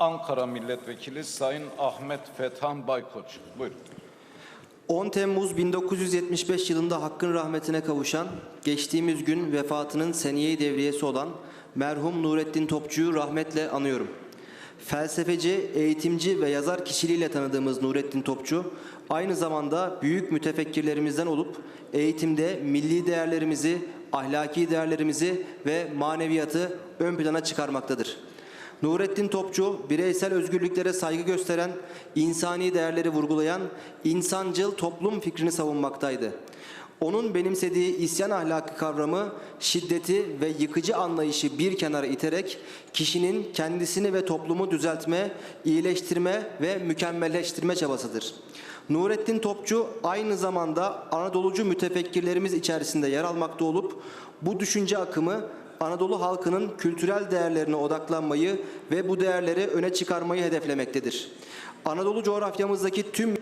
Ankara Milletvekili Sayın Ahmet Fethan Baykoç. Buyurun. 10 Temmuz 1975 yılında hakkın rahmetine kavuşan, geçtiğimiz gün vefatının seniye devriyesi olan merhum Nurettin Topçu'yu rahmetle anıyorum. Felsefeci, eğitimci ve yazar kişiliğiyle tanıdığımız Nurettin Topçu, aynı zamanda büyük mütefekkirlerimizden olup eğitimde milli değerlerimizi, ahlaki değerlerimizi ve maneviyatı ön plana çıkarmaktadır. Nurettin Topçu, bireysel özgürlüklere saygı gösteren, insani değerleri vurgulayan, insancıl toplum fikrini savunmaktaydı. Onun benimsediği isyan ahlakı kavramı, şiddeti ve yıkıcı anlayışı bir kenara iterek kişinin kendisini ve toplumu düzeltme, iyileştirme ve mükemmelleştirme çabasıdır. Nurettin Topçu aynı zamanda Anadolucu mütefekkirlerimiz içerisinde yer almakta olup bu düşünce akımı Anadolu halkının kültürel değerlerine odaklanmayı ve bu değerleri öne çıkarmayı hedeflemektedir. Anadolu coğrafyamızdaki tüm